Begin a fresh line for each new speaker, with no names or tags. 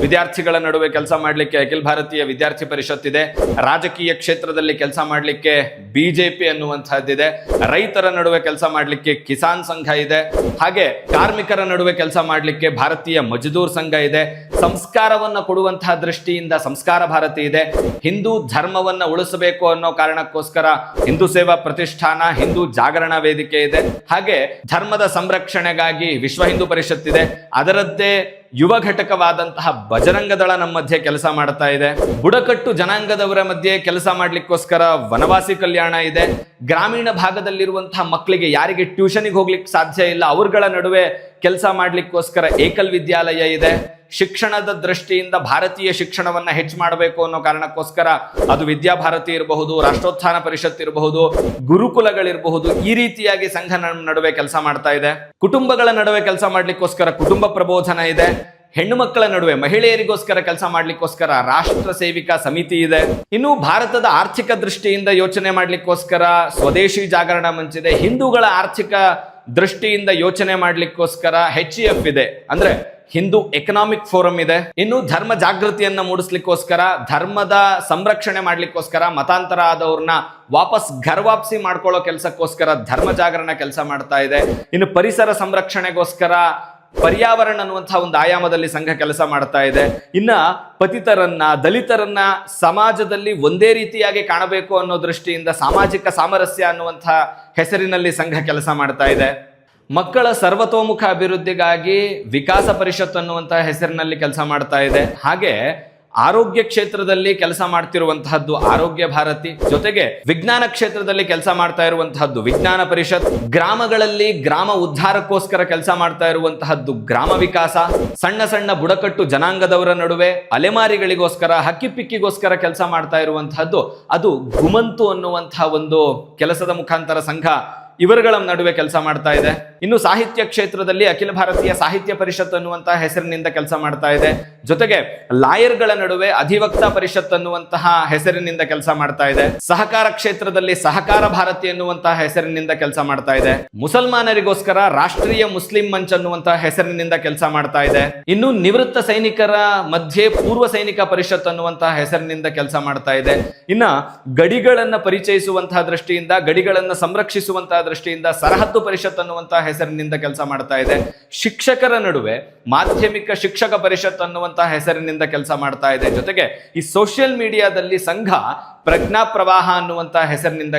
ವಿದ್ಯಾರ್ಥಿಗಳ ನಡುವೆ ಕೆಲಸ ಮಾಡಲಿಕ್ಕೆ ಅಖಿಲ ಭಾರತೀಯ ವಿದ್ಯಾರ್ಥಿ ಪರಿಷತ್ ಇದೆ. ರಾಜಕೀಯ ಕ್ಷೇತ್ರದಲ್ಲಿ ಕೆಲಸ ಮಾಡಲಿಕ್ಕೆ ಬಿಜೆಪಿ ಅನ್ನುವಂತಹದ್ದಿದೆ ರೈತರ ನಡುವೆ ಕೆಲಸ ಮಾಡಲಿಕ್ಕೆ ಕಿಸಾನ್ ಸಂಘ ಇದೆ. ಹಾಗೆ ಕಾರ್ಮಿಕರ ನಡುವೆ ಕೆಲಸ ಮಾಡಲಿಕ್ಕೆ ಭಾರತೀಯ ಮಜ್ದೂರ್ ಸಂಘ ಇದೆ. ಸಂಸ್ಕಾರವನ್ನ ಕೊಡುವಂತಹ ದೃಷ್ಟಿಯಿಂದ ಸಂಸ್ಕಾರ ಭಾರತಿ ಇದೆ. ಹಿಂದೂ ಧರ್ಮವನ್ನ ಉಳಿಸಬೇಕು ಅನ್ನೋ ಕಾರಣಕ್ಕೋಸ್ಕರ ಹಿಂದೂ ಸೇವಾ ಪ್ರತಿಷ್ಠಾನ, ಹಿಂದೂ ಜಾಗರಣ ವೇದಿಕೆ ಇದೆ. ಹಾಗೆ ಧರ್ಮದ ಸಂರಕ್ಷಣೆಗಾಗಿ ವಿಶ್ವ ಹಿಂದೂ ಪರಿಷತ್ ಇದೆ. ಅದರದ್ದೇ ಯುವ ಘಟಕವಾದಂತಹ ಬಜರಂಗ ದಳ ನಮ್ಮ ಮಧ್ಯೆ ಕೆಲಸ ಮಾಡ್ತಾ ಇದೆ. ಬುಡಕಟ್ಟು ಜನಾಂಗದವರ ಮಧ್ಯೆ ಕೆಲಸ ಮಾಡ್ಲಿಕ್ಕೋಸ್ಕರ ವನವಾಸಿ ಕಲ್ಯಾಣ ಇದೆ. ಗ್ರಾಮೀಣ ಭಾಗದಲ್ಲಿರುವಂತಹ ಮಕ್ಕಳಿಗೆ ಯಾರಿಗೆ ಟ್ಯೂಷನಿಗೆ ಹೋಗ್ಲಿಕ್ಕೆ ಸಾಧ್ಯ ಇಲ್ಲ, ಅವ್ರಗಳ ನಡುವೆ ಕೆಲಸ ಮಾಡ್ಲಿಕ್ಕೋಸ್ಕರ ಏಕಲ್ ವಿದ್ಯಾಲಯ ಇದೆ. ಶಿಕ್ಷಣದ ದೃಷ್ಟಿಯಿಂದ ಭಾರತೀಯ ಶಿಕ್ಷಣವನ್ನ ಹೆಚ್ಚು ಮಾಡಬೇಕು ಅನ್ನೋ ಕಾರಣಕ್ಕೋಸ್ಕರ ಅದು ವಿದ್ಯಾಭಾರತಿ ಇರಬಹುದು, ರಾಷ್ಟ್ರೋತ್ಥಾನ ಪರಿಷತ್ ಇರಬಹುದು, ಗುರುಕುಲಗಳಿರಬಹುದು, ಈ ರೀತಿಯಾಗಿ ಸಂಘ ನಡುವೆ ಕೆಲಸ ಮಾಡ್ತಾ ಇದೆ. ಕುಟುಂಬಗಳ ನಡುವೆ ಕೆಲಸ ಮಾಡ್ಲಿಕ್ಕೋಸ್ಕರ ಕುಟುಂಬ ಪ್ರಬೋಧನ ಇದೆ. ಹೆಣ್ಣು ಮಕ್ಕಳ ನಡುವೆ ಮಹಿಳೆಯರಿಗೋಸ್ಕರ ಕೆಲಸ ಮಾಡ್ಲಿಕ್ಕೋಸ್ಕರ ರಾಷ್ಟ್ರ ಸೇವಿಕಾ ಸಮಿತಿ ಇದೆ. ಇನ್ನು ಭಾರತದ ಆರ್ಥಿಕ ದೃಷ್ಟಿಯಿಂದ ಯೋಚನೆ ಮಾಡ್ಲಿಕ್ಕೋಸ್ಕರ ಸ್ವದೇಶಿ ಜಾಗರಣ ಮಂಚಿದೆ. ಹಿಂದೂಗಳ ಆರ್ಥಿಕ ದೃಷ್ಟಿಯಿಂದ ಯೋಚನೆ ಮಾಡ್ಲಿಕ್ಕೋಸ್ಕರ ಹೆಚ್ ಎಫ್ ಇದೆ. ಅಂದ್ರೆ ಹಿಂದೂ ಎಕನಾಮಿಕ್ ಫೋರಂ ಇದೆ. ಇನ್ನು ಧರ್ಮ ಜಾಗೃತಿಯನ್ನ ಮೂಡಿಸ್ಲಿಕ್ಕೋಸ್ಕರ, ಧರ್ಮದ ಸಂರಕ್ಷಣೆ ಮಾಡ್ಲಿಕ್ಕೋಸ್ಕರ, ಮತಾಂತರ ಆದವ್ರನ್ನ ವಾಪಸ್ ಘರ್ವಾಪ್ಸಿ ಮಾಡ್ಕೊಳ್ಳೋ ಕೆಲಸಕ್ಕೋಸ್ಕರ ಧರ್ಮ ಜಾಗರಣ ಕೆಲಸ ಮಾಡ್ತಾ ಇದೆ. ಇನ್ನು ಪರಿಸರ ಸಂರಕ್ಷಣೆಗೋಸ್ಕರ ಪರ್ಯಾವರಣ ಅನ್ನುವಂತಹ ಒಂದು ಆಯಾಮದಲ್ಲಿ ಸಂಘ ಕೆಲಸ ಮಾಡ್ತಾ ಇದೆ. ಇನ್ನ ಪತಿತರನ್ನ, ದಲಿತರನ್ನ ಸಮಾಜದಲ್ಲಿ ಒಂದೇ ರೀತಿಯಾಗಿ ಕಾಣಬೇಕು ಅನ್ನೋ ದೃಷ್ಟಿಯಿಂದ ಸಾಮಾಜಿಕ ಸಾಮರಸ್ಯ ಅನ್ನುವಂತಹ ಹೆಸರಿನಲ್ಲಿ ಸಂಘ ಕೆಲಸ ಮಾಡ್ತಾ ಇದೆ. ಮಕ್ಕಳ ಸರ್ವತೋಮುಖ ಅಭಿವೃದ್ಧಿಗಾಗಿ ವಿಕಾಸ ಪರಿಷತ್ ಅನ್ನುವಂತಹ ಹೆಸರಿನಲ್ಲಿ ಕೆಲಸ ಮಾಡ್ತಾ ಇದೆ. ಹಾಗೆ ಆರೋಗ್ಯ ಕ್ಷೇತ್ರದಲ್ಲಿ ಕೆಲಸ ಮಾಡ್ತಿರುವಂತಹದ್ದು ಆರೋಗ್ಯ ಭಾರತಿ. ಜೊತೆಗೆ ವಿಜ್ಞಾನ ಕ್ಷೇತ್ರದಲ್ಲಿ ಕೆಲಸ ಮಾಡ್ತಾ ಇರುವಂತಹದ್ದು ವಿಜ್ಞಾನ ಪರಿಷತ್. ಗ್ರಾಮಗಳಲ್ಲಿ ಗ್ರಾಮ ಉದ್ಧಾರಕ್ಕೋಸ್ಕರ ಕೆಲಸ ಮಾಡ್ತಾ ಇರುವಂತಹದ್ದು ಗ್ರಾಮ ವಿಕಾಸ. ಸಣ್ಣ ಸಣ್ಣ ಬುಡಕಟ್ಟು ಜನಾಂಗದವರ ನಡುವೆ ಅಲೆಮಾರಿಗಳಿಗೋಸ್ಕರ, ಹಕ್ಕಿಪಿಕ್ಕಿಗೋಸ್ಕರ ಕೆಲಸ ಮಾಡ್ತಾ ಇರುವಂತಹದ್ದು ಅದು ಗುಮಂತು ಅನ್ನುವಂತಹ ಒಂದು ಕೆಲಸದ ಮುಖಾಂತರ ಸಂಘ. ಇವರುಗಳ ನಡುವೆ ಕೆಲಸ ಮಾಡ್ತಾ ಇದೆ. ಇನ್ನು ಸಾಹಿತ್ಯ ಕ್ಷೇತ್ರದಲ್ಲಿ ಅಖಿಲ ಭಾರತೀಯ ಸಾಹಿತ್ಯ ಪರಿಷತ್ ಅನ್ನುವಂತಹ ಹೆಸರಿನಿಂದ ಕೆಲಸ ಮಾಡ್ತಾ ಇದೆ. ಜೊತೆಗೆ ಲಾಯರ್ಗಳ ನಡುವೆ ಅಧಿವಕ್ತ ಪರಿಷತ್ ಅನ್ನುವಂತಹ ಹೆಸರಿನಿಂದ ಕೆಲಸ ಮಾಡ್ತಾ ಇದೆ. ಸಹಕಾರ ಕ್ಷೇತ್ರದಲ್ಲಿ ಸಹಕಾರ ಭಾರತಿ ಅನ್ನುವಂತಹ ಹೆಸರಿನಿಂದ ಕೆಲಸ ಮಾಡ್ತಾ ಇದೆ. ಮುಸಲ್ಮಾನರಿಗೋಸ್ಕರ ರಾಷ್ಟ್ರೀಯ ಮುಸ್ಲಿಂ ಮಂಚ್ ಅನ್ನುವಂತಹ ಹೆಸರಿನಿಂದ ಕೆಲಸ ಮಾಡ್ತಾ ಇದೆ. ಇನ್ನು ನಿವೃತ್ತ ಸೈನಿಕರ ಮಧ್ಯೆ ಪೂರ್ವ ಸೈನಿಕ ಪರಿಷತ್ ಅನ್ನುವಂತಹ ಹೆಸರಿನಿಂದ ಕೆಲಸ ಮಾಡ್ತಾ ಇದೆ. ಇನ್ನ ಗಡಿಗಳನ್ನ ಪರಿಚಯಿಸುವಂತಹ ದೃಷ್ಟಿಯಿಂದ, ಗಡಿಗಳನ್ನ ಸಂರಕ್ಷಿಸುವಂತಹ ದೃಷ್ಟಿಯಿಂದ ಸರಹದ್ದು ಪರಿಷತ್ ಅನ್ನುವಂತಹ ಹೆಸರಿನಿಂದ ಕೆಲಸ ಮಾಡ್ತಾ ಇದೆ. ಶಿಕ್ಷಕರ ನಡುವೆ ಮಾಧ್ಯಮಿಕ ಶಿಕ್ಷಕ ಪರಿಷತ್ ಅನ್ನುವಂತಹ ಹೆಸರಿನಿಂದ ಕೆಲಸ ಮಾಡ್ತಾ ಇದೆ. ಜೊತೆಗೆ ಈ ಸೋಷಿಯಲ್ ಮೀಡಿಯಾದಲ್ಲಿ ಸಂಘ ಪ್ರಜ್ಞಾ ಪ್ರವಾಹ ಅನ್ನುವಂತಹ ಹೆಸರಿನಿಂದ